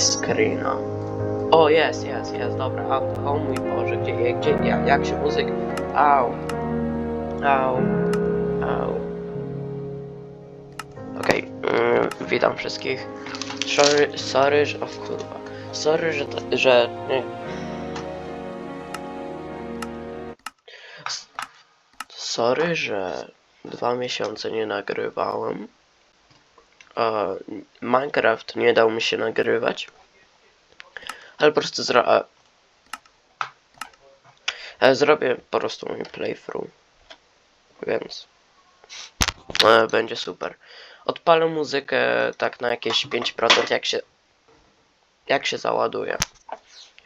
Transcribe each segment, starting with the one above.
screena. O, jest, jest, jest, dobra, auto. O mój Boże, gdzie, gdzie, jak, jak się muzyk... Au. Au. Au. Okej, mm, witam wszystkich. Sorry, sorry, że... O kurwa. Sorry, że... Że. S- Sorry, że dwa miesiące nie nagrywałem. Minecraft nie dał mi się nagrywać. Ale po prostu Zrobię po prostu mój playthrough. Więc... E, będzie super. Odpalę muzykę tak na jakieś 5% jak się... Jak się załaduje.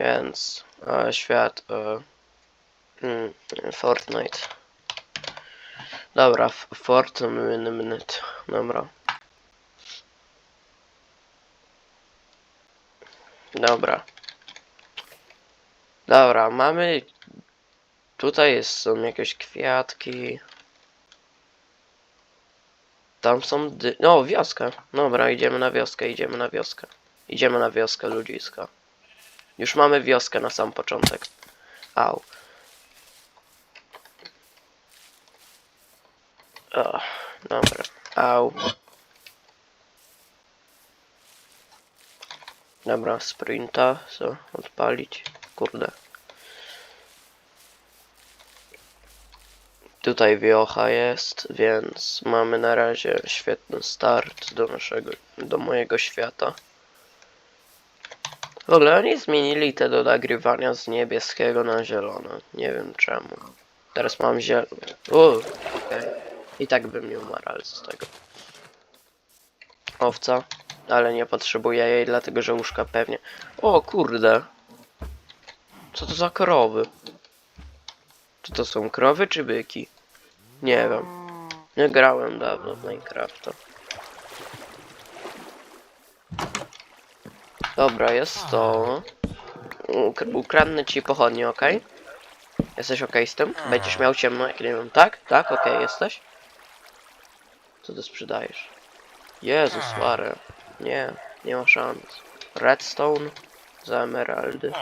Więc... E, świat... E, mm, Fortnite. Dobra, Fortnite. Dobra. Dobra. Dobra, mamy... Tutaj są jakieś kwiatki. Tam są dy... No, wioska. Dobra, idziemy na wioskę, idziemy na wioskę. Idziemy na wioskę ludziska. Już mamy wioskę na sam początek. Au. O, dobra. Au. Dobra, sprinta, co? Odpalić. Kurde. Tutaj wiocha jest, więc mamy na razie świetny start do naszego, do mojego świata. W ogóle oni zmienili te do nagrywania z niebieskiego na zielone. Nie wiem czemu. Teraz mam zielony. Okej. I tak bym nie umarł z tego. Owca, ale nie potrzebuję jej, dlatego że łóżka pewnie. O kurde. Co to za krowy? Czy to są krowy czy byki? Nie wiem. Nie grałem dawno w Minecrafta. Dobra, jest to. Uk- ukradnę ci pochodnie, ok? Jesteś ok z tym? Będziesz miał ciemno, jak nie wiem. Tak? Tak? Ok, jesteś? Co ty sprzedajesz? Jezus Maria. Nie, nie ma szans. Redstone za emeraldy.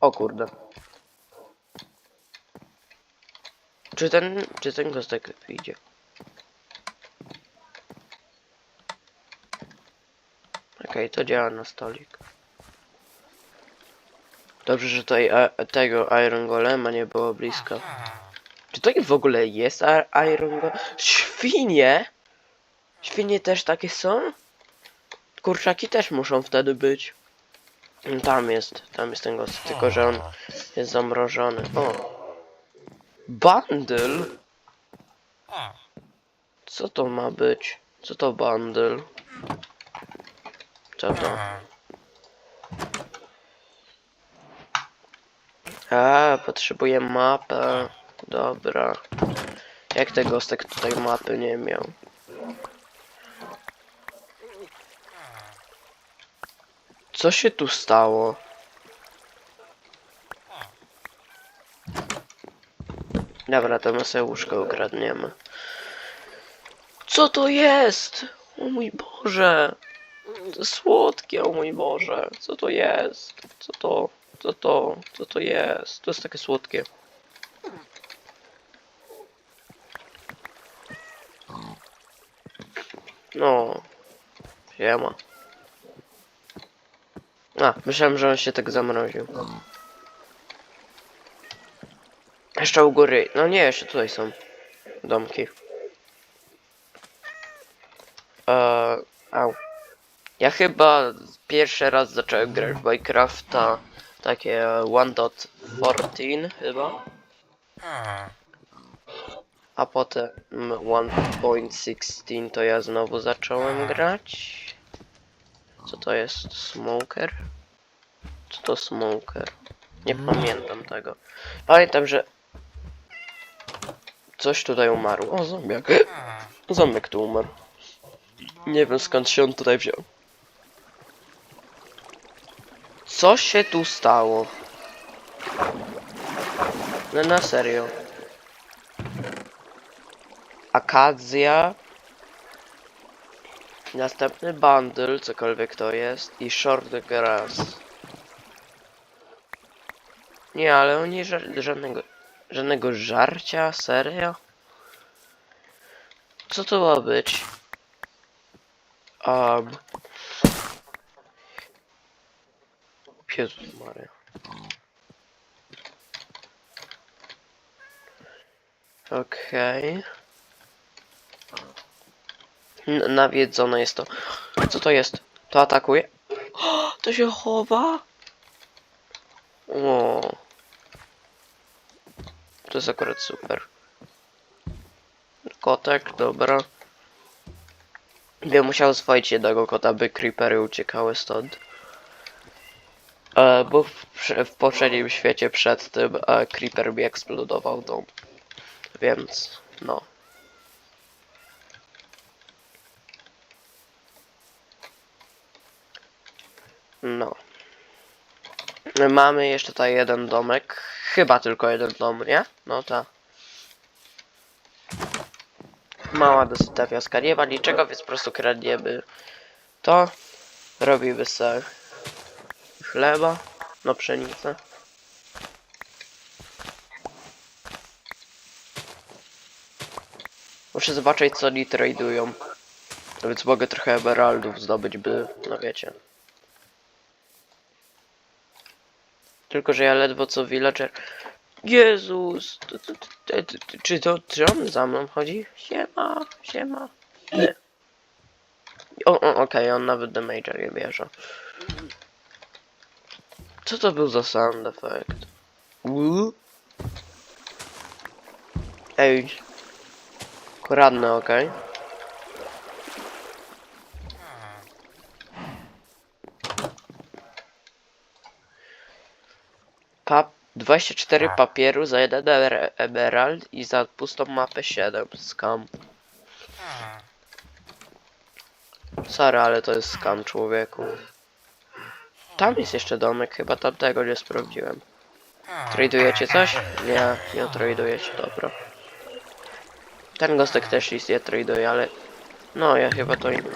O kurde. Czy ten, czy ten gostek wyjdzie? Okej, to działa na stolik. Dobrze, że tutaj e, tego Iron Golema nie było blisko. Czy to w ogóle jest Iron Golem? Świnie! Świnie też takie są? Kurczaki też muszą wtedy być. Tam jest, tam jest ten gość, tylko że on jest zamrożony. O! Bundle? Co to ma być? Co to bundle? Co to? A, potrzebuję mapę. Dobra. Jak ten gostek tutaj mapy nie miał? Co się tu stało? Dobra, to my sobie łóżko ukradniemy. Co to jest? O mój Boże! Słodkie, o mój Boże! Co to jest? Co to? Co to? Co to jest? To jest takie słodkie. No. Siema. A, myślałem, że on się tak zamroził. Jeszcze u góry. No nie, jeszcze tutaj są domki. Eee, au. Ja chyba pierwszy raz zacząłem grać w Minecrafta takie 1.14 chyba. A potem 1.16 to ja znowu zacząłem grać. Co to jest? Smoker? Co to smoker? Nie pamiętam tego. Pamiętam, że coś tutaj umarło. O, zombiak. Zombiak tu umarł. Nie wiem skąd się on tutaj wziął. Co się tu stało? No na serio. Akazja. Następny bundle, cokolwiek to jest, i short grass. Nie, ale oni ża żadnego, żadnego żarcia, serio? Co to ma być? Um. Jezus Maria. Okej. N- Nawiedzone jest to. Co to jest? To atakuje? O, to się chowa? O. To jest akurat super. Kotek, dobra. Bym musiał oswoić jednego kota, by creepery uciekały stąd. E, bo w, w poprzednim świecie przed tym e, creeper mi eksplodował dom. Więc, no. No. Mamy jeszcze tutaj jeden domek. Chyba tylko jeden dom, nie? No ta. Mała dosyć ta wioska. Nie ma niczego, więc po prostu kradniemy to. Robimy sobie chleba. No pszenicę. Muszę zobaczyć co oni tradują. Więc mogę trochę emeraldów zdobyć, by, no wiecie. Tylko, że ja ledwo co villager. Jezus! Czy to czy on za mną chodzi? Siema, siema. Nie. O, o okej, on nawet damage'a nie bierze. Co to był za sound effect? Ej. Koradne, okej. Pap 24 papieru za jeden emer- emerald i za pustą mapę 7. Skam. Sorry, ale to jest skam człowieku. Tam jest jeszcze domek, chyba tamtego nie sprawdziłem. Tradujecie coś? Nie, nie tradujecie, dobra. Ten gostek też nic nie traduje, ale... No, ja chyba to inny.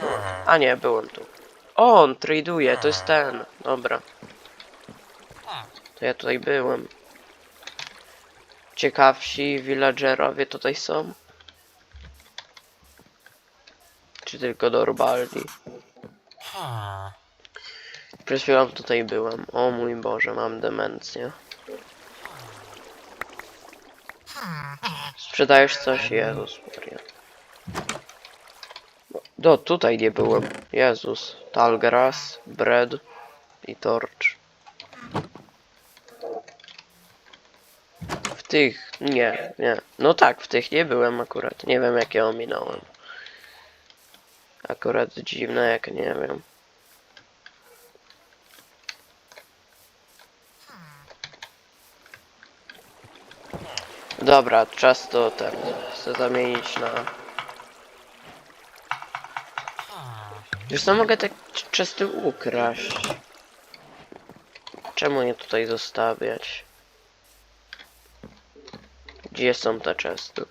A nie, byłem tu. O, on traduje, to jest ten. Dobra. To ja tutaj byłem. Ciekawsi villagerowie tutaj są? Czy tylko normalni? Przed chwilą tutaj byłem. O mój Boże, mam demencję. Sprzedajesz coś? Jezus Maria. No, tutaj nie byłem. Jezus. Talgras, bread i torch. Tych, nie, nie. No tak, w tych nie byłem akurat. Nie wiem jakie ominąłem. Akurat dziwne jak nie wiem. Dobra, czas to ten. Chcę zamienić na. Wiesz co, mogę te c- chesty ukraść. Czemu nie tutaj zostawiać? Gdzie są te chesty?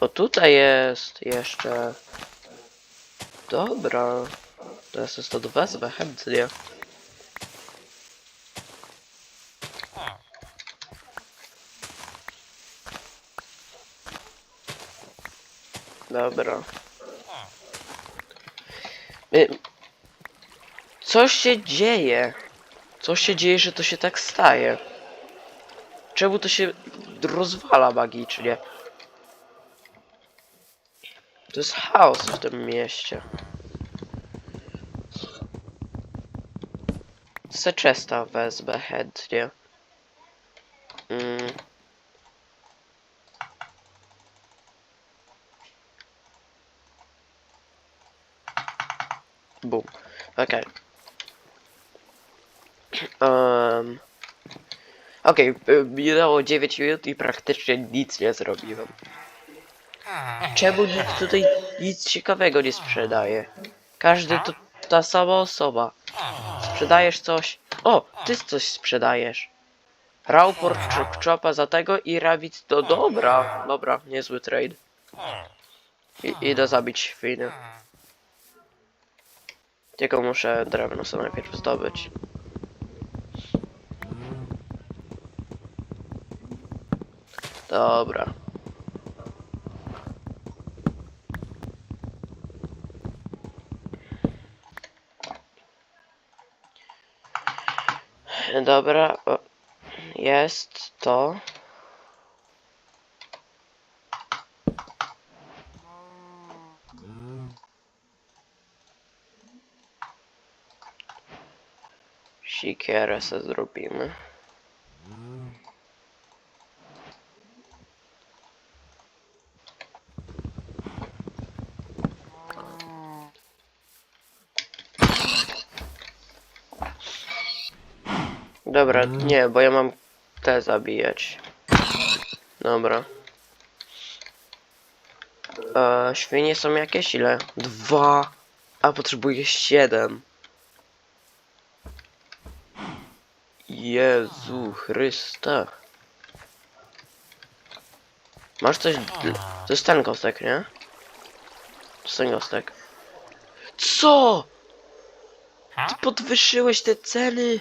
Bo tutaj jest jeszcze... Dobra. Teraz jest to wezwę chętnie. Dobra. Coś się dzieje. Coś się dzieje, że to się tak staje. Czemu to się rozwala magicznie? To jest chaos w tym mieście. Seczesta wezmę chętnie. Mm. Bum. Okej. Um. Okej, y, minęło 9 minut i praktycznie nic nie zrobiłem. Czemu nikt tutaj nic ciekawego nie sprzedaje? Każdy to ta sama osoba. Sprzedajesz coś. O, ty coś sprzedajesz. Rauport chop chopa za tego i rabbit to dobra. Dobra, niezły trade. I, idę zabić świnę. Tylko muszę drewno sobie najpierw zdobyć. Dobra. Dobra, jest to. Sikierę se zrobimy. Dobra, nie, bo ja mam te zabijać. Dobra. E, świnie są jakieś? Ile? Dwa. A potrzebuję siedem. Jezu Chryste. Masz coś... To jest ten kostek, nie? To jest ten kostek. Co? Ty podwyższyłeś te ceny?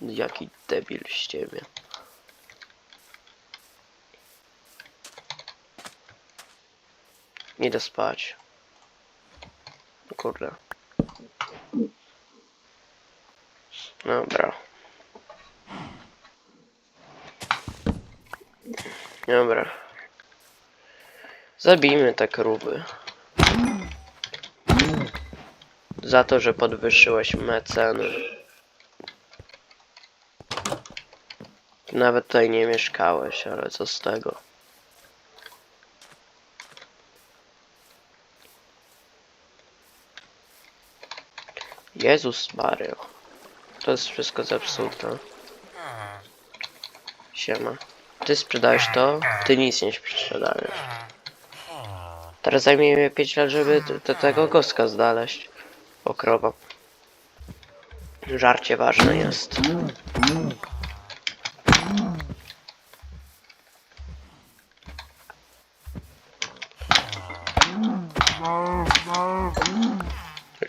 Jaki debil z ciebie. Idę spać. Kurde. Dobra. Dobra. Zabijmy te kruby. Za to, że podwyższyłeś me Nawet tutaj nie mieszkałeś, ale co z tego? Jezus Mario. To jest wszystko zepsute. Siema. Ty sprzedajesz to, ty nic nie sprzedajesz. Teraz zajmie mnie 5 lat, żeby t- tego goska znaleźć. O krowa. Żarcie ważne jest.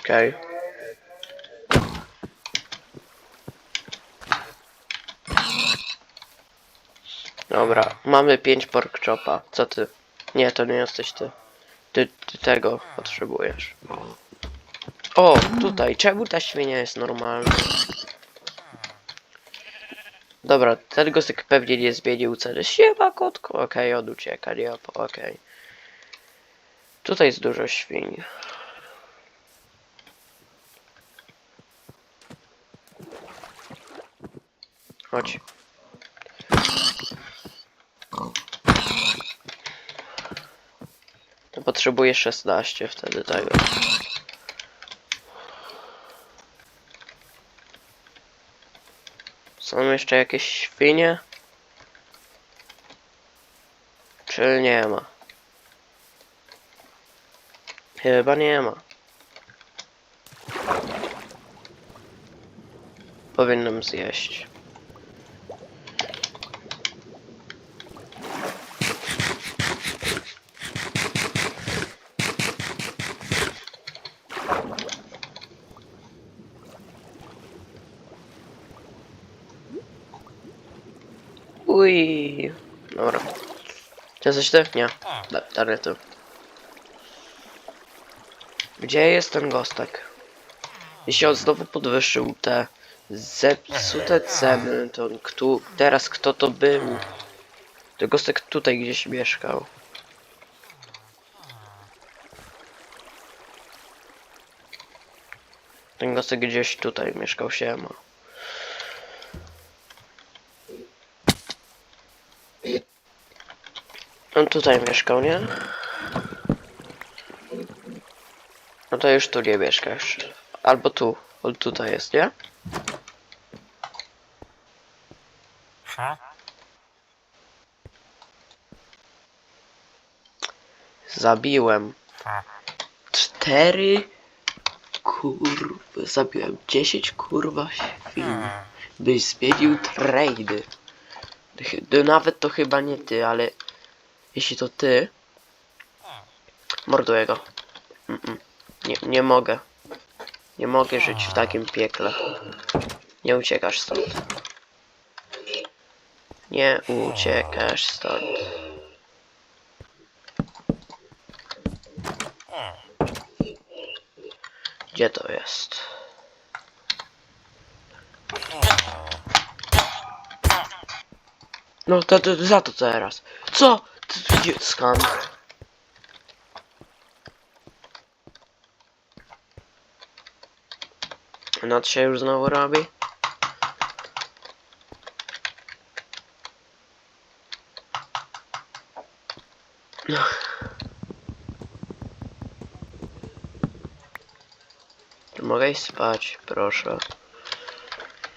Okej. Dobra, mamy 5 pork chopa. Co ty? Nie, to nie jesteś ty. Ty, ty tego potrzebujesz. O, tutaj. Czemu ta świnia jest normalna? Dobra, ten gostek pewnie nie zmienił ceny. Siema, kotku. Okej, on ucieka, nie, okej. Tutaj jest dużo świń. Chodź. To potrzebuję 16 wtedy tego. Są jeszcze jakieś świnie? Czy nie ma? Chyba nie ma. Powinnam zjeść. Uj. Dobra. Czy coś ty? Nie. Da, dalej tu. Gdzie jest ten gostek? Jeśli on znowu podwyższył te zepsute ceny, to kto, teraz kto to był? To gostek tutaj gdzieś mieszkał. Ten gostek gdzieś tutaj mieszkał siema. On tutaj mieszkał, nie? No to już tu nie mieszkasz. Albo tu. On tutaj jest, nie? Zabiłem. Cztery kurwa. Zabiłem dziesięć kurwa świn. Byś zmienił. Chy- no Nawet to chyba nie ty, ale jeśli to ty, morduję go. Mm -mm. Nie, nie mogę. Nie mogę żyć w takim piekle. Nie uciekasz stąd. Nie uciekasz stąd. Gdzie to jest? No to, to za to teraz. Co? Skam. Noc się już znowu robi? Mogę spać, proszę?